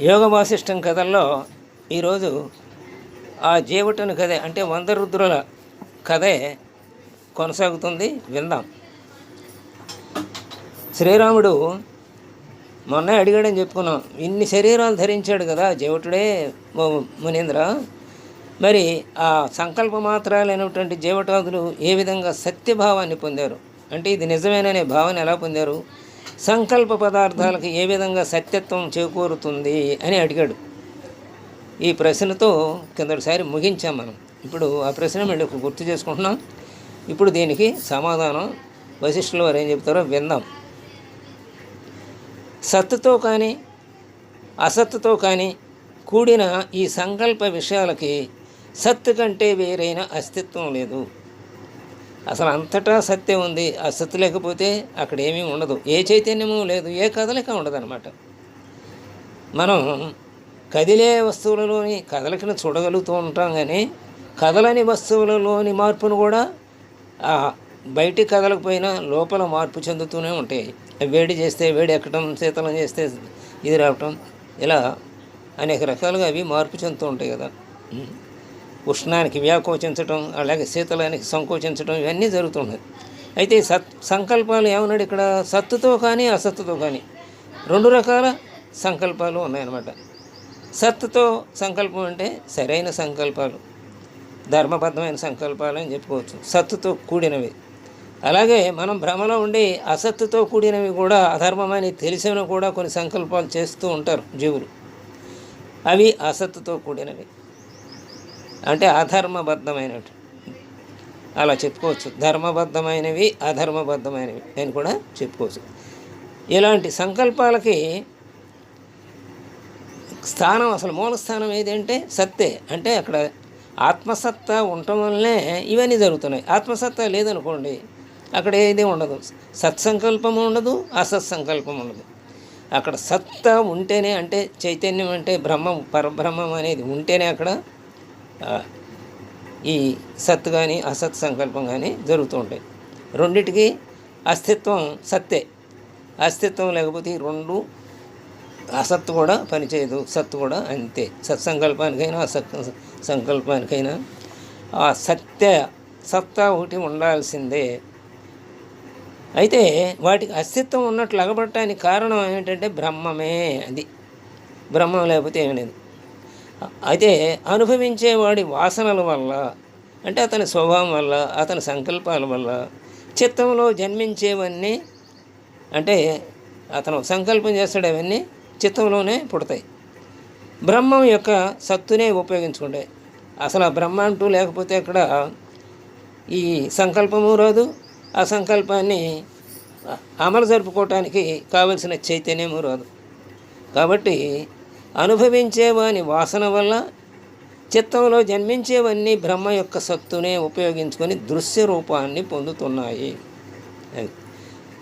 యోగ వాసిష్టం కథల్లో ఈరోజు ఆ జీవటుని కథే అంటే వంద రుద్రుల కథే కొనసాగుతుంది. విందాం. శ్రీరాముడు మొన్నే అడిగాడని చెప్పుకున్నాం. ఇన్ని శరీరాలు ధరించాడు కదా జీవటుడే మునీంద్ర. మరి ఆ సంకల్ప మాత్రాలైనటువంటి జీవటాదులు ఏ విధంగా సత్యభావాన్ని పొందారు? అంటే ఇది నిజమేననే భావన ఎలా పొందారు? సంకల్ప పదార్థాలకు ఏ విధంగా సత్యత్వం చేకూరుతుంది అని అడిగాడు. ఈ ప్రశ్నతో కిందటిసారి ముగించాం మనం. ఇప్పుడు ఆ ప్రశ్న మళ్ళీ గుర్తు చేసుకుంటున్నాం. ఇప్పుడు దీనికి సమాధానం వశిష్ఠుల వారు ఏం చెప్తారో విందాం. సత్తుతో కానీ అసత్తుతో కానీ కూడిన ఈ సంకల్ప విషయాలకి సత్తు కంటే వేరైన అస్తిత్వం లేదు. అసలు అంతటా సత్యం ఉంది. ఆ సత్తు లేకపోతే అక్కడ ఏమీ ఉండదు. ఏ చైతన్యము లేదు. ఏ కదలిక ఉండదన్నమాట. మనం కదిలే వస్తువులలోని కదలికను చూడగలుగుతూ ఉంటాం కానీ కదలని వస్తువులలోని మార్పును కూడా బయటికి కదలకపోయినా లోపల మార్పు చెందుతూనే ఉంటాయి. వేడి చేస్తే వేడి ఎక్కడం శీతలం చేస్తే ఇది రావటం ఇలా అనేక రకాలుగా అవి మార్పు చెందుతూ ఉంటాయి కదా. ఉష్ణానికి వ్యాకోచించటం అలాగే శీతలానికి సంకోచించటం ఇవన్నీ జరుగుతున్నాయి అయితే సత్ సంకల్పాలు ఏమన్నాడు ఇక్కడ? సత్తుతో కానీ అసత్తుతో కానీ. రెండు రకాల సంకల్పాలు ఉన్నాయన్నమాట. సత్తుతో సంకల్పం అంటే సరైన సంకల్పాలు ధర్మబద్ధమైన సంకల్పాలు అని చెప్పుకోవచ్చు. సత్తుతో కూడినవి. అలాగే మనం భ్రమలో ఉండి అసత్తుతో కూడినవి కూడా అధర్మమని తెలిసిన కూడా కొన్ని సంకల్పాలు చేస్తూ ఉంటారు జీవులు. అవి అసత్తుతో కూడినవి. అంటే అధర్మబద్ధమైనవి. అలా చెప్పుకోవచ్చు. ధర్మబద్ధమైనవి అధర్మబద్ధమైనవి అని కూడా చెప్పుకోవచ్చు. ఇలాంటి సంకల్పాలకి స్థానం అసలు మూల స్థానం ఏదంటే సత్తే. అంటే అక్కడ ఆత్మసత్తా ఉండటం వల్లనే ఇవన్నీ జరుగుతున్నాయి. ఆత్మసత్తా లేదనుకోండి అక్కడ ఏది ఉండదు. సత్సంకల్పం ఉండదు అసత్సంకల్పం ఉండదు. అక్కడ సత్తా ఉంటేనే అంటే చైతన్యం అంటే బ్రహ్మం పరబ్రహ్మం అనేది ఉంటేనే అక్కడ ఈ సత్ కానీ అసత్ సంకల్పం కానీ జరుగుతూ ఉంటాయి. రెండిటికి అస్తిత్వం సత్తే. అస్తిత్వం లేకపోతే ఈ రెండు అసత్తు కూడా పనిచేయదు సత్తు కూడా అంతే. సత్సంకల్పానికైనా అసత్ సంకల్పానికైనా ఆ సత్య సత్తా ఒకటి ఉండాల్సిందే. అయితే వాటికి అస్తిత్వం ఉన్నట్లు అగబడటానికి కారణం ఏమిటంటే బ్రహ్మమే అది. బ్రహ్మం లేకపోతే ఏం లేదు. అయితే అనుభవించేవాడి వాసనల వల్ల అంటే అతని స్వభావం వల్ల అతని సంకల్పాల వల్ల చిత్తంలో జన్మించేవన్నీ అంటే అతను సంకల్పం చేస్తాడు అవన్నీ చిత్తంలోనే పుడతాయి. బ్రహ్మం యొక్క సత్తునే ఉపయోగించుకుంటే అసలు ఆ బ్రహ్మ అంటూ లేకపోతే అక్కడ ఈ సంకల్పము రాదు. ఆ సంకల్పాన్ని అమలు జరుపుకోవటానికి కావలసిన చైతన్యము రాదు. కాబట్టి అనుభవించేవాని వాసన వల్ల చిత్తంలో జన్మించేవన్నీ బ్రహ్మ యొక్క సత్తునే ఉపయోగించుకొని దృశ్య రూపాన్ని పొందుతున్నాయి.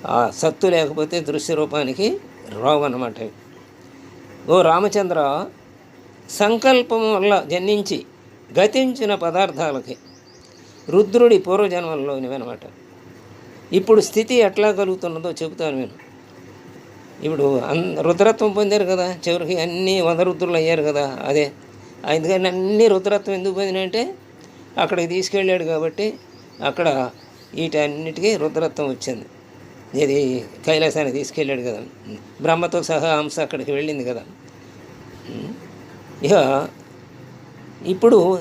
ఆ సత్తు లేకపోతే దృశ్య రూపానికి రావన్నమాట. ఓ రామచంద్ర సంకల్పం వల్ల జన్మించి గతించిన పదార్థాలకి రుద్రుడి పూర్వజన్మల్లోనివన్నమాట ఇప్పుడు స్థితి ఎట్లా కలుగుతున్నదో చెబుతాను నేను. ఇప్పుడు అన్ రుద్రత్వం పొందారు కదా చివరికి అన్ని వంద రుద్రులు అయ్యారు కదా అదే. అందుకని అన్ని రుద్రత్వం ఎందుకు పొందినంటే అక్కడికి తీసుకెళ్ళాడు కాబట్టి అక్కడ వీటన్నిటికీ రుద్రత్వం వచ్చింది. ఇది కైలాసానికి తీసుకెళ్ళాడు కదా. బ్రహ్మతో సహా హంస అక్కడికి వెళ్ళింది కదా. ఇక ఇప్పుడు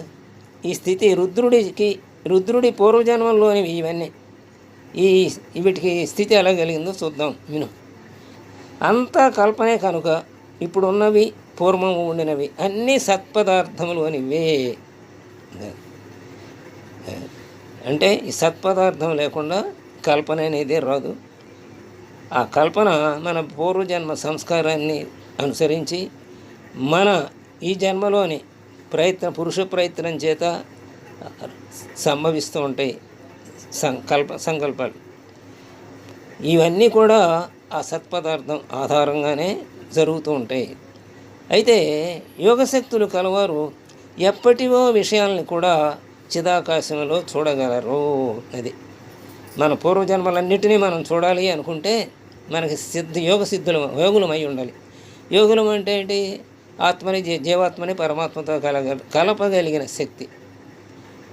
ఈ స్థితి రుద్రుడికి రుద్రుడి పూర్వజన్మంలోనివి ఇవన్నీ. ఈ వీటికి స్థితి ఎలా కలిగిందో చూద్దాం. విను. అంతా కల్పనే కనుక ఇప్పుడున్నవి పూర్వం ఉండినవి అన్నీ సత్పదార్థములు అనివే. అంటే ఈ సత్పదార్థం లేకుండా కల్పన అనేది రాదు. ఆ కల్పన మన పూర్వజన్మ సంస్కారాన్ని అనుసరించి మన ఈ జన్మలోని ప్రయత్న పురుష ప్రయత్నం చేత సంభవిస్తూ ఉంటాయి సంకల్ప సంకల్పాలు. ఇవన్నీ కూడా ఆ సత్పదార్థం ఆధారంగానే జరుగుతూ ఉంటాయి. అయితే యోగశక్తులు కలవారు ఎప్పటివో విషయాల్ని కూడా చిదాకాశంలో చూడగలరు అది. మన పూర్వజన్మలన్నింటినీ మనం చూడాలి అనుకుంటే మనకి సిద్ధ యోగ సిద్ధులు యోగులం అయి ఉండాలి. యోగులం అంటే ఏంటి? ఆత్మని జీ- జీవాత్మని పరమాత్మతో కలగ కలపగలిగిన శక్తి.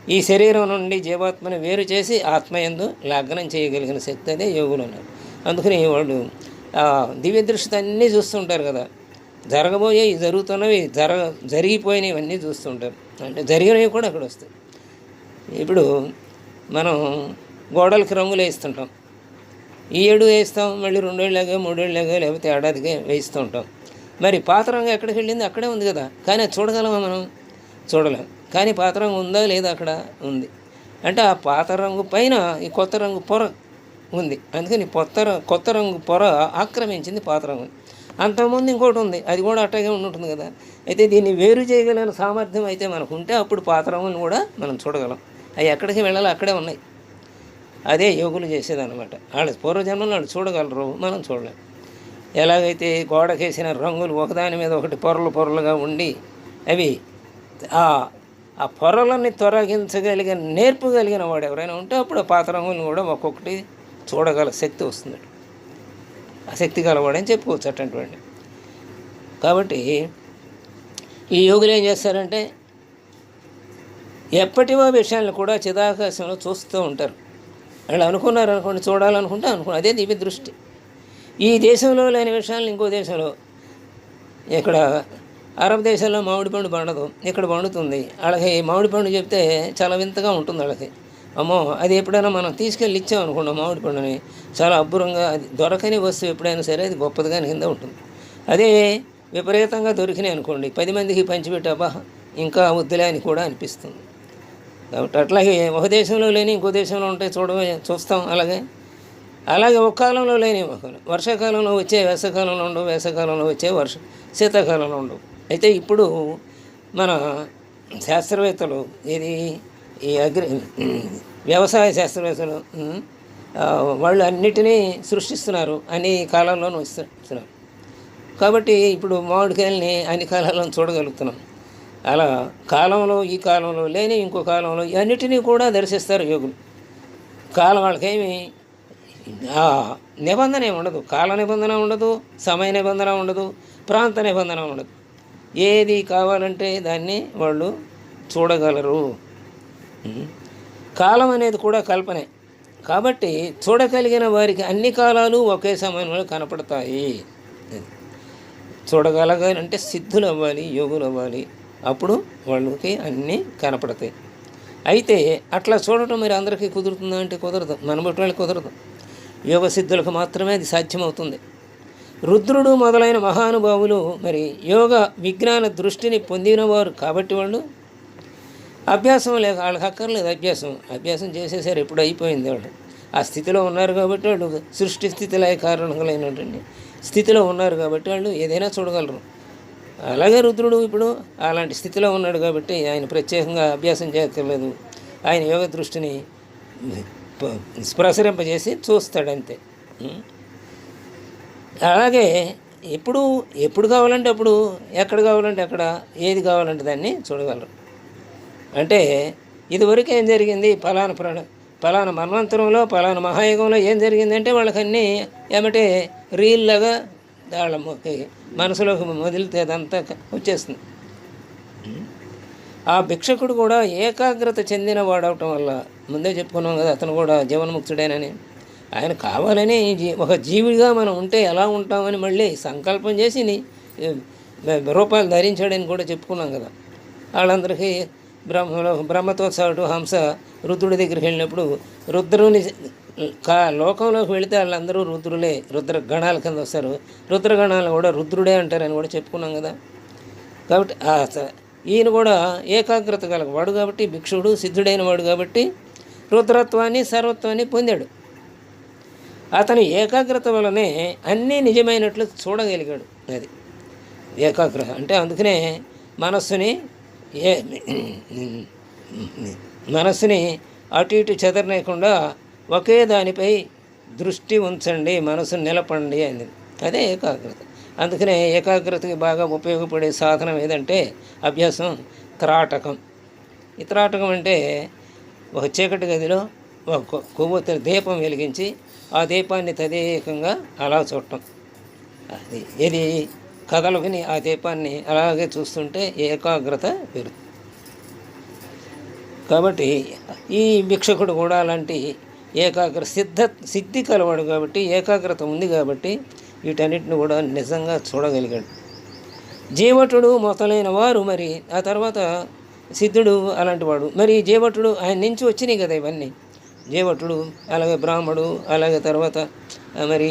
ఈ శరీరం నుండి జీవాత్మని వేరు చేసి ఆత్మయందు లగ్నం చేయగలిగిన శక్తి అదే యోగులు అన్నారు. అందుకని వాళ్ళు దివ్య దృష్టి అన్నీ చూస్తుంటారు కదా. జరగబోయేవి జరుగుతున్నవి జర జరిగిపోయినవి అన్నీ చూస్తుంటారు. అంటే జరిగినవి కూడా అక్కడ వస్తాయి. ఇప్పుడు మనం గోడలకి రంగులు వేస్తుంటాం. ఈ ఏడు వేస్తాం మళ్ళీ రెండేళ్ళగా మూడేళ్ళగా లేకపోతే ఏడాదికి వేస్తూ ఉంటాం. మరి పాత రంగు ఎక్కడికి వెళ్ళింది? అక్కడే ఉంది కదా. కానీ అది చూడగలమా మనం? చూడలేం. కానీ పాత రంగు ఉందా లేదా అక్కడ? ఉంది. అంటే ఆ పాత రంగు పైన ఈ కొత్త రంగు పొర ఉంది. అందుకని కొత్త కొత్త రంగు పొర ఆక్రమించింది పాత రంగు. అంతకుముందు ఇంకోటి ఉంది. అది కూడా అట్టగే ఉంటుంది కదా. అయితే దీన్ని వేరు చేయగలిగిన సామర్థ్యం అయితే మనకు ఉంటే అప్పుడు పాత రంగుని కూడా మనం చూడగలం. అవి ఎక్కడికి వెళ్ళాలో అక్కడే ఉన్నాయి. అదే యోగులు చేసేదన్నమాట. వాళ్ళ పూర్వజన్మలు వాళ్ళు చూడగలరు. మనం చూడలేము ఎలాగైతే గోడకేసిన రంగులు ఒకదాని మీద ఒకటి పొరలు పొరలుగా ఉండి అవి ఆ పొరలన్నీ పొరలని తొలగించగలిగిన నేర్పు కలిగిన వాడు ఎవరైనా ఉంటే అప్పుడు పాత రంగులను కూడా ఒక్కొక్కటి చూడగల శక్తి వస్తుంది. ఆ శక్తి గలవాడని చెప్పుకోవచ్చు అటువంటి కాబట్టి ఈ యోగులు ఏం చేస్తారంటే ఎప్పటివో విషయాలను కూడా చిదాకాశంలో చూస్తూ ఉంటారు. వాళ్ళు అనుకున్నారు అనుకోండి చూడాలనుకుంటే అనుకున్నారు. అదే దివ్య దృష్టి. ఈ దేశంలో లేని విషయాలను ఇంకో దేశంలో ఇక్కడ అరబ్ దేశాల్లో మామిడి పండు పండదు ఇక్కడ పండుతుంది. వాళ్ళకి మామిడి పండు చెప్తే చాలా వింతగా ఉంటుంది వాళ్ళకి. అమ్మో అది ఎప్పుడైనా మనం తీసుకెళ్ళి ఇచ్చామనుకోండి మామిడి పండుని. చాలా అబ్బురంగా అది దొరకని వస్తువు ఎప్పుడైనా సరే అది గొప్పదిగా కింద ఉంటుంది. అదే విపరీతంగా దొరికినాయి అనుకోండి పది మందికి పంచిపెట్టి అబ్బా ఇంకా వద్దులే అని కూడా అనిపిస్తుంది. కాబట్టి అట్లాగే ఒక దేశంలో లేని ఇంకో దేశంలో ఉంటే చూడమే చూస్తాం అలాగే. అలాగే ఒక కాలంలో లేని ఒక వర్షాకాలంలో వచ్చే వేసవకాలంలో ఉండవు వేసవకాలంలో వచ్చే వర్ష శీతాకాలంలో ఉండవు. అయితే ఇప్పుడు మన శాస్త్రవేత్తలు ఇది ఈ అగ్రి వ్యవసాయ శాస్త్రవేత్తలు వాళ్ళు అన్నిటినీ సృష్టిస్తున్నారు అన్ని కాలాల్లోనూ ఇస్తున్నారు. కాబట్టి ఇప్పుడు మామిడికాయల్ని అన్ని కాలాల్లో చూడగలుగుతున్నాం. అలా కాలంలో ఈ కాలంలో లేని ఇంకో కాలంలో అన్నిటినీ కూడా దర్శిస్తారు యోగులు. కాలం వాళ్ళకేమి నిబంధన ఏమి ఉండదు. కాల నిబంధన ఉండదు సమయ నిబంధన ఉండదు ప్రాంత నిబంధన ఉండదు. ఏది కావాలంటే దాన్ని వాళ్ళు చూడగలరు. కాలం అనేది కూడా కల్పనే. కాబట్టి చూడగలిగిన వారికి అన్ని కాలాలు ఒకే సమయంలో కనపడతాయి. చూడగలగాలంటే సిద్ధులు అవ్వాలి యోగులు అవ్వాలి అప్పుడు వాళ్ళకి అన్నీ కనపడతాయి. అయితే అట్లా చూడటం మరి అందరికీ కుదురుతుందా అంటే కుదరదు. మన బట్టి వాళ్ళకి కుదరదు. యోగ సిద్ధులకు మాత్రమే అది సాధ్యమవుతుంది. రుద్రుడు మొదలైన మహానుభావులు మరి యోగ విజ్ఞాన దృష్టిని పొందినవారు కాబట్టి వాళ్ళు అభ్యాసం లేక వాళ్ళకి అక్కర్లేదు అభ్యాసం. అభ్యాసం చేసేసారు ఎప్పుడు అయిపోయింది వాళ్ళు ఆ స్థితిలో ఉన్నారు కాబట్టి వాళ్ళు సృష్టి స్థితిలో కారణములైనటువంటి స్థితిలో ఉన్నారు కాబట్టి వాళ్ళు ఏదైనా చూడగలరు. అలాగే రుద్రుడు ఇప్పుడు అలాంటి స్థితిలో ఉన్నాడు కాబట్టి ఆయన ప్రత్యేకంగా అభ్యాసం చేయక్కర్లేదు ఆయన యోగ దృష్టిని ప్రసరింపజేసి చూస్తాడంతే. అలాగే ఎప్పుడు ఎప్పుడు కావాలంటే అప్పుడు ఎక్కడ కావాలంటే అక్కడ ఏది కావాలంటే దాన్ని చూడగలరు. అంటే ఇదివరకు ఏం జరిగింది? ఫలానా ప్రాణ ఫలానా మన్వంతరంలో ఫలానా మహాయుగంలో ఏం జరిగిందంటే వాళ్ళకన్నీ ఏమంటే రీల్లాగా వాళ్ళ మనసులోకి మొదలితే అదంతా వచ్చేస్తుంది. ఆ భిక్షకుడు కూడా ఏకాగ్రత చెందిన వాడవటం వల్ల ముందే చెప్పుకున్నాం కదా అతను కూడా జీవన్ముక్తుడేనని. ఆయన కావాలని ఒక జీవిగా మనం ఉంటే ఎలా ఉంటామని మళ్ళీ సంకల్పం చేసి రూపాయలు ధరించాడని కూడా చెప్పుకున్నాం కదా. వాళ్ళందరికీ బ్రహ్మలో బ్రహ్మతో సాటు హంస రుద్రుడి దగ్గరికి వెళ్ళినప్పుడు రుద్రుని కా లోకంలోకి వెళితే వాళ్ళందరూ రుద్రులే రుద్ర గణాల కింద వస్తారు. రుద్రగణాలు కూడా రుద్రుడే అంటారని కూడా చెప్పుకున్నాం కదా. కాబట్టి ఆ ఈయన కూడా ఏకాగ్రత కలగవాడు కాబట్టి భిక్షుడు సిద్ధుడైన వాడు కాబట్టి రుద్రత్వాన్ని సర్వత్వాన్ని పొందాడు. అతని ఏకాగ్రత వలనే అన్నీ నిజమైనట్లు చూడగలిగాడు. అది ఏకాగ్రత అంటే అందుకనే మనస్సుని ఏ మనసుని అటు ఇటు చెదరనేకుండా ఒకే దానిపై దృష్టి ఉంచండి మనసు నిలపండి అని అదే ఏకాగ్రత. అందుకనే ఏకాగ్రతకి బాగా ఉపయోగపడే సాధనం ఏదంటే అభ్యాసం త్రాటకం. ఈ త్రాటకం అంటే ఒక చీకటి గదిలో ఒక కొ- కొవ్వొత్తిన దీపం వెలిగించి ఆ దీపాన్ని తదేకంగా అలా చూడటం. అది కథలు కథలుకుని ఆ దీపాన్ని అలాగే చూస్తుంటే ఏకాగ్రత పెరుగుతుంది. కాబట్టి ఈ భిక్షకుడు కూడా అలాంటి ఏకాగ్ర సిద్ధ సిద్ధి కలవాడు కాబట్టి ఏకాగ్రత ఉంది కాబట్టి వీటన్నిటిని కూడా నిజంగా చూడగలిగాడు. జీవటుడు మొదలైన వారు మరి ఆ తర్వాత సిద్ధుడు అలాంటి వాడు. మరి జీవటుడు ఆయన నుంచి వచ్చినాయి కదా ఇవన్నీ. జీవటుడు అలాగే బ్రాహ్మడు అలాగే తర్వాత మరి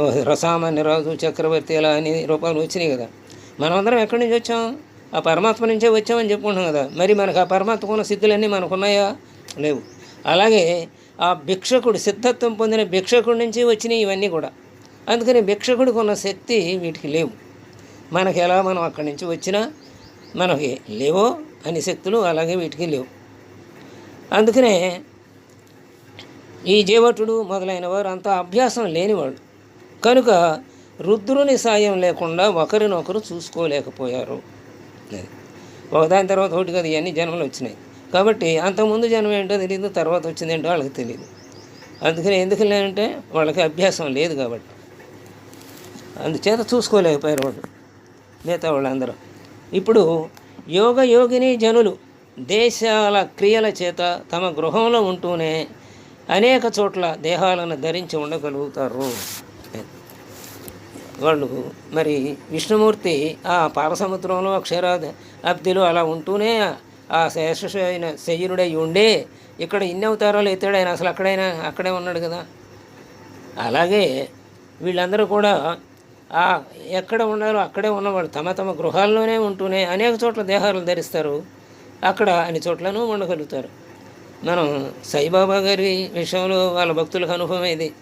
రసామాన్య రాజు చక్రవర్తి ఇలా అన్ని రూపాలు వచ్చినాయి కదా. మనమందరం ఎక్కడి నుంచి వచ్చాం? ఆ పరమాత్మ నుంచే వచ్చామని చెప్పుకుంటున్నాం కదా. మరి మనకు ఆ పరమాత్మకున్న సిద్ధులన్నీ మనకున్నాయా? లేవు. అలాగే ఆ భిక్షకుడు సిద్ధత్వం పొందిన భిక్షకుడి నుంచి వచ్చినాయి ఇవన్నీ కూడా. అందుకని భిక్షకుడికి ఉన్న శక్తి వీటికి లేవు. మనకి ఎలా మనం అక్కడి నుంచి వచ్చినా మనకి లేవో అని శక్తులు అలాగే వీటికి లేవు. అందుకనే ఈ జీవటుడు మొదలైన వారు అంత అభ్యాసం లేనివాళ్ళు. కనుక రుద్రుని సాయం లేకుండా ఒకరినొకరు చూసుకోలేకపోయారు. ఒకదాని తర్వాత ఒకటి కదా ఇవన్నీ జన్మలు వచ్చినాయి. కాబట్టి అంతకుముందు జన్మ ఏంటో తెలియదు తర్వాత వచ్చింది ఏంటో వాళ్ళకి తెలియదు అందుకని ఎందుకు లేదంటే వాళ్ళకి అభ్యాసం లేదు కాబట్టి. అందుచేత చూసుకోలేకపోయారు వాళ్ళు మిగతా వాళ్ళందరూ. ఇప్పుడు యోగ యోగిని జనులు దేశాల క్రియల చేత తమ గృహంలో ఉంటూనే అనేక చోట్ల దేహాలను ధరించి ఉండగలుగుతారు. వాళ్ళు. మరి విష్ణుమూర్తి ఆ పాలసముద్రంలో అక్షర అబ్దిలో అలా ఉంటూనే ఆ శేషైన శయ్యుడై ఉండే ఇక్కడ ఇన్ని అవతారాలు ఎత్తాడు ఆయన. అసలు అక్కడైనా అక్కడే ఉన్నాడు కదా. అలాగే వీళ్ళందరూ కూడా ఆ ఎక్కడ ఉండాలో అక్కడే ఉన్నవాళ్ళు తమ తమ గృహాల్లోనే ఉంటూనే అనేక చోట్ల దేహాలు ధరిస్తారు. అక్కడ అన్ని చోట్లను ఉండగలుగుతారు. మనం సాయిబాబా గారి విషయంలో వాళ్ళ భక్తులకు అనుభవం ఇది.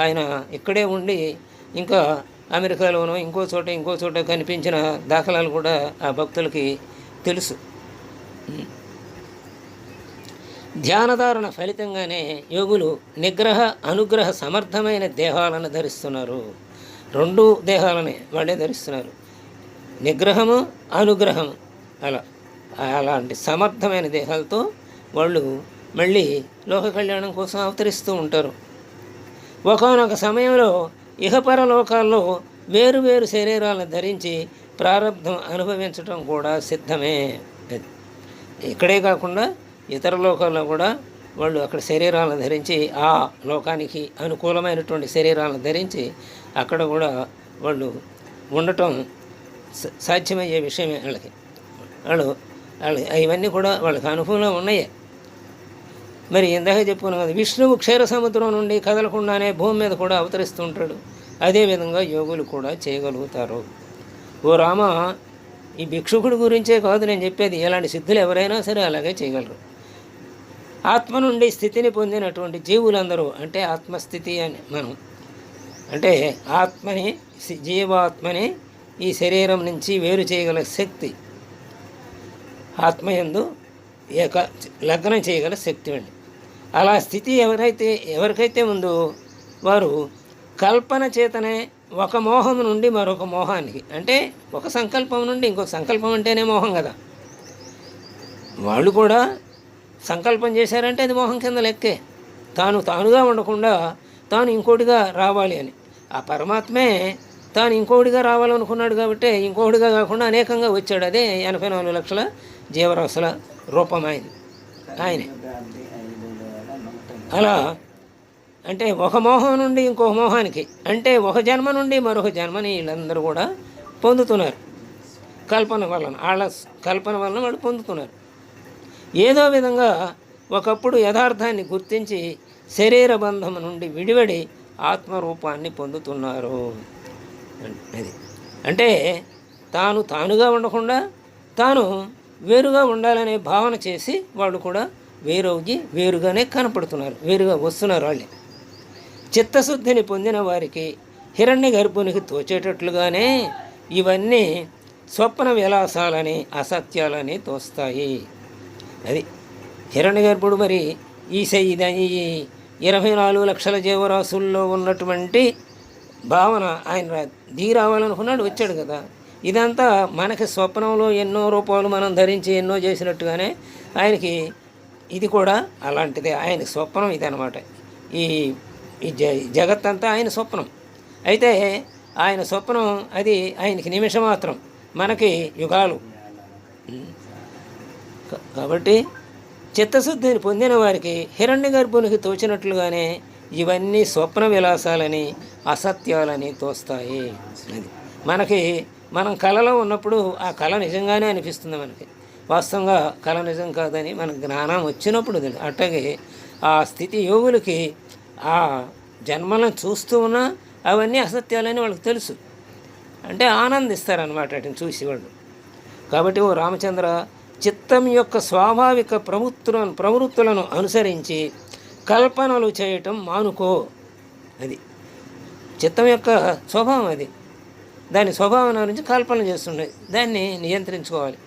ఆయన ఇక్కడే ఉండి ఇంకా అమెరికాలోనో ఇంకో చోట ఇంకో చోట కనిపించిన దాఖలాలు కూడా ఆ భక్తులకి తెలుసు. ధ్యానధారణ ఫలితంగానే యోగులు నిగ్రహ అనుగ్రహ సమర్థమైన దేహాలను ధరిస్తున్నారు. రెండు దేహాలనే వాళ్ళే ధరిస్తున్నారు. నిగ్రహము అనుగ్రహము అలా అలాంటి సమర్థమైన దేహాలతో వాళ్ళు మళ్ళీ లోక కళ్యాణం కోసం అవతరిస్తూ ఉంటారు. ఒకనొక సమయంలో ఇహపరలోకాల్లో లోకాల్లో వేరు వేరు శరీరాలను ధరించి ప్రారంధం అనుభవించడం కూడా సిద్ధమే ఇక్కడే కాకుండా ఇతర లోకాల్లో కూడా వాళ్ళు అక్కడ శరీరాలను ధరించి ఆ లోకానికి అనుకూలమైనటువంటి శరీరాలను ధరించి అక్కడ కూడా వాళ్ళు ఉండటం సాధ్యమయ్యే విషయమే వాళ్ళకి. వాళ్ళు వాళ్ళు ఇవన్నీ కూడా వాళ్ళకి అనుభవంలో ఉన్నాయే. మరి ఇందాక చెప్పుకున్నాం కదా విష్ణువు క్షీర సముద్రం నుండి కదలకుండానే భూమి మీద కూడా అవతరిస్తుంటాడు. అదేవిధంగా యోగులు కూడా చేయగలుగుతారు. ఓ రామ ఈ భిక్షుకుడి గురించే కాదు నేను చెప్పేది ఎలాంటి సిద్ధులు ఎవరైనా సరే అలాగే చేయగలరు. ఆత్మ నుండి స్థితిని పొందినటువంటి జీవులందరూ అంటే ఆత్మస్థితి అని మనం అంటే ఆత్మని జీవాత్మని ఈ శరీరం నుంచి వేరు చేయగల శక్తి ఆత్మయందు ఏక లగ్నం చేయగల శక్తి అండి అలా స్థితి ఎవరైతే ఎవరికైతే ఉందో వారు కల్పన చేతనే ఒక మోహం నుండి మరొక మోహానికి అంటే ఒక సంకల్పం నుండి ఇంకొక సంకల్పం అంటేనే మోహం కదా. వాళ్ళు కూడా సంకల్పం చేశారంటే అది మోహం కింద లెక్కే. తాను తానుగా ఉండకుండా తాను ఇంకోటిగా రావాలి అని. ఆ పరమాత్మే తాను ఇంకోటిగా రావాలనుకున్నాడు కాబట్టి ఇంకోటిగా కాకుండా అనేకంగా వచ్చాడు. అదే ఎనభై నాలుగు లక్షల జీవరాశుల రూపం ఆయన ఆయనే. అలా అంటే ఒక మోహం నుండి ఇంకొక మోహానికి అంటే ఒక జన్మ నుండి మరొక జన్మని వీళ్ళందరూ కూడా పొందుతున్నారు. కల్పన వలన వాళ్ళ కల్పన వలన వాళ్ళు పొందుతున్నారు. ఏదో విధంగా ఒకప్పుడు యథార్థాన్ని గుర్తించి శరీర బంధం నుండి విడివడి ఆత్మరూపాన్ని పొందుతున్నారు. అది అంటే తాను తానుగా ఉండకుండా తాను వేరుగా ఉండాలనే భావన చేసి వాళ్ళు కూడా వేరవుగి వేరుగానే కనపడుతున్నారు వేరుగా వస్తున్నారు వాళ్ళే. చిత్తశుద్ధిని పొందిన వారికి హిరణ్య గర్భునికి తోచేటట్లుగానే ఇవన్నీ స్వప్న విలాసాలని అసత్యాలని తోస్తాయి. అది హిరణ్య గర్భుడు మరి ఈ ఈ ఇరవై నాలుగు లక్షల జీవరాశుల్లో ఉన్నటువంటి భావన ఆయన దిగి రావాలనుకున్నాడు వచ్చాడు కదా. ఇదంతా మనకి స్వప్నంలో ఎన్నో రూపాలు మనం ధరించి ఎన్నో చేసినట్టుగానే ఆయనకి ఇది కూడా అలాంటిదే. ఆయన స్వప్నం ఇదనమాట ఈ ఈ జ జగత్ అంతా ఆయన స్వప్నం. అయితే ఆయన స్వప్నం అది ఆయనకి నిమిషం మాత్రం. మనకి యుగాలు. కాబట్టి చిత్తశుద్ధిని పొందిన వారికి హిరణ్య గర్భునికి తోచినట్లుగానే ఇవన్నీ స్వప్న విలాసాలని అసత్యాలని తోస్తాయి. అది. మనకి మనం కళలో ఉన్నప్పుడు ఆ కళ నిజంగానే అనిపిస్తుంది మనకి. వాస్తవంగా కళ నిజం కాదని మనకు జ్ఞానం వచ్చినప్పుడు అట్టగే ఆ స్థితి యోగులకి ఆ జన్మలను చూస్తూ ఉన్నా అవన్నీ అసత్యాలని వాళ్ళకి తెలుసు. అంటే ఆనందిస్తారనమాట వాటిని చూసి వాళ్ళు. కాబట్టి ఓ రామచంద్ర చిత్తం యొక్క స్వాభావిక ప్రవృత్తులను ప్రవృత్తులను అనుసరించి కల్పనలు చేయటం మానుకో అది. చిత్తం యొక్క స్వభావం అది. దాని స్వభావం గురించి కల్పన చేస్తుండే. దాన్ని నియంత్రించుకోవాలి.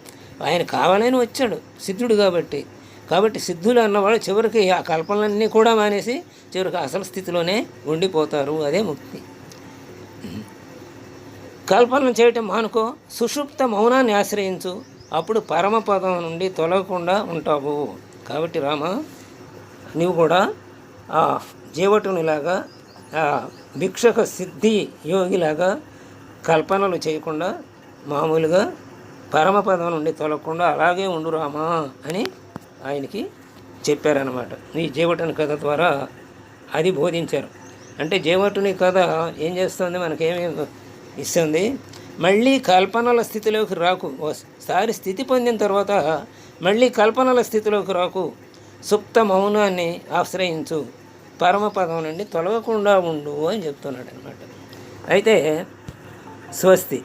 ఆయన కావాలని వచ్చాడు. సిద్ధుడు కాబట్టి. కాబట్టి సిద్ధులు అన్నవాడు చివరికి ఆ కల్పనలన్నీ కూడా మానేసి చివరికి అసలు స్థితిలోనే ఉండిపోతారు. అదే ముక్తి. కల్పన చేయటం మానుకో సుషుప్త మౌనాన్ని ఆశ్రయించు. అప్పుడు పరమపదం నుండి తొలగకుండా ఉంటావు. కాబట్టి రామ నీవు కూడా ఆ జీవటునిలాగా భిక్షక సిద్ధి యోగిలాగా కల్పనలు చేయకుండా మామూలుగా పరమపదం నుండి తొలగకుండా అలాగే ఉండు రామా అని ఆయనకి చెప్పారనమాట ఈ జీవటుని కథ ద్వారా అది బోధించారు. అంటే జీవటుని కథ ఏం చేస్తుంది? మనకేమి ఇస్తుంది? మళ్ళీ కల్పనల స్థితిలోకి రాకు. ఒకసారి స్థితి పొందిన తర్వాత మళ్ళీ కల్పనల స్థితిలోకి రాకు. సుప్త మౌనాన్ని ఆశ్రయించు. పరమపదం నుండి తొలగకుండా ఉండు అని చెప్తున్నాడు అనమాట అయితే స్వస్తి.